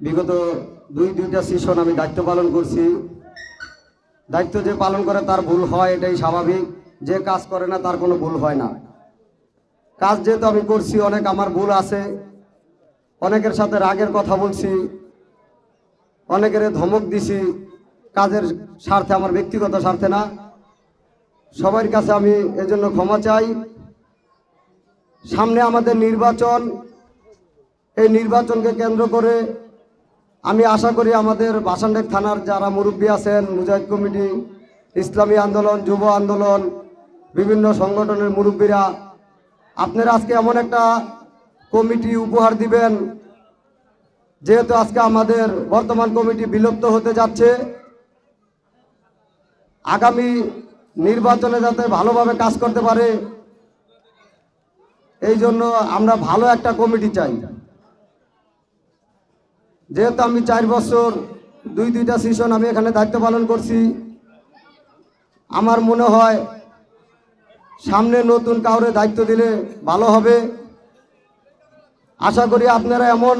বিগত দুই, দুইটা সেশন আমি দায়িত্ব পালন করছি। দায়িত্ব যে পালন করে তার ভুল হয়, এটাই স্বাভাবিক। যে কাজ করে না, তার কোনো ভুল হয় না। কাজ যেহেতু আমি করছি, অনেক আমার ভুল আছে। অনেকের সাথে রাগের কথা বলছি। অনেকের ধমক দিছি। কাজের স্বার্থে, আমার ব্যক্তিগত স্বার্থে না। সবার কাছে আমি এজন্য ক্ষমা চাই। সামনে আমাদের নির্বাচন। এই নির্বাচনকে কেন্দ্র করে আমি আশা করি আমাদের বাসানডেক থানার যারা মুরব্বী আছেন, মুজাহিদ কমিটি, ইসলামী আন্দোলন, যুব আন্দোলন, বিভিন্ন সংগঠনের মুরব্বীরা, আপনারা আজকে এমন একটা কমিটি উপহার দিবেন, যেহেতু আজকে আমাদের বর্তমান কমিটি বিলুপ্ত হতে যাচ্ছে। আগামী নির্বাচনে যাতে ভালোভাবে কাজ করতে পারে, এই জন্য আমরা ভালো একটা কমিটি চাই। যেহেতু আমি চার বছর দুই দুইটা সেশন আমি এখানে দায়িত্ব পালন করছি, আমার মনে হয় সামনে নতুন কাউরে দায়িত্ব দিলে ভালো হবে। আশা করি আপনারা এমন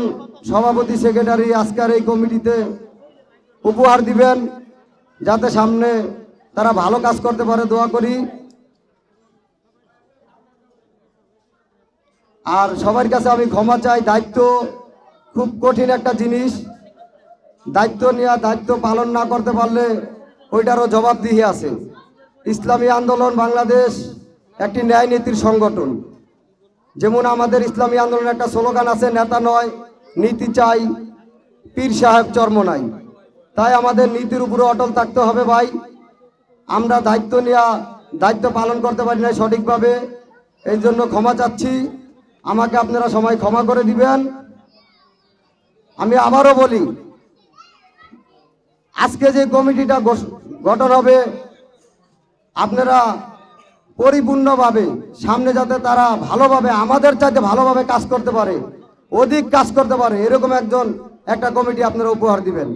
সভাপতি সেক্রেটারি আজকের এই কমিটিতে উপহার দিবেন, যাতে সামনে তারা ভালো কাজ করতে পারে, দোয়া করি। আর সবার কাছে আমি ক্ষমা চাই, দায়িত্ব খুব কঠিন একটা জিনিস। দায়িত্ব নেওয়া দায়িত্ব পালন না করতে পারলে ওইটারও জবাবদিহি আছে। ইসলামী আন্দোলন বাংলাদেশ একটি ন্যায় নীতির সংগঠন। যেমন আমাদের ইসলামী আন্দোলনের একটা স্লোগান আছে, নেতা নয়, নীতি চাই, পীর সাহেব চর্ম নাই। তাই আমাদের নীতির উপরে অটল থাকতে হবে ভাই। আমরা দায়িত্ব নেওয়া দায়িত্ব পালন করতে পারি না সঠিকভাবে। এই জন্য ক্ষমা চাচ্ছি। আমাকে আপনারা সময় ক্ষমা করে দিবেন। আমি আবারও বলি, আজকে যে কমিটিটা গঠন হবে, আপনারা পরিপূর্ণভাবে, সামনে যাতে তারা ভালোভাবে, আমাদের চাইতে ভালোভাবে কাজ করতে পারে, অধিক কাজ করতে পারে, এরকম একজন, একটা কমিটি আপনারা উপহার দিবেন।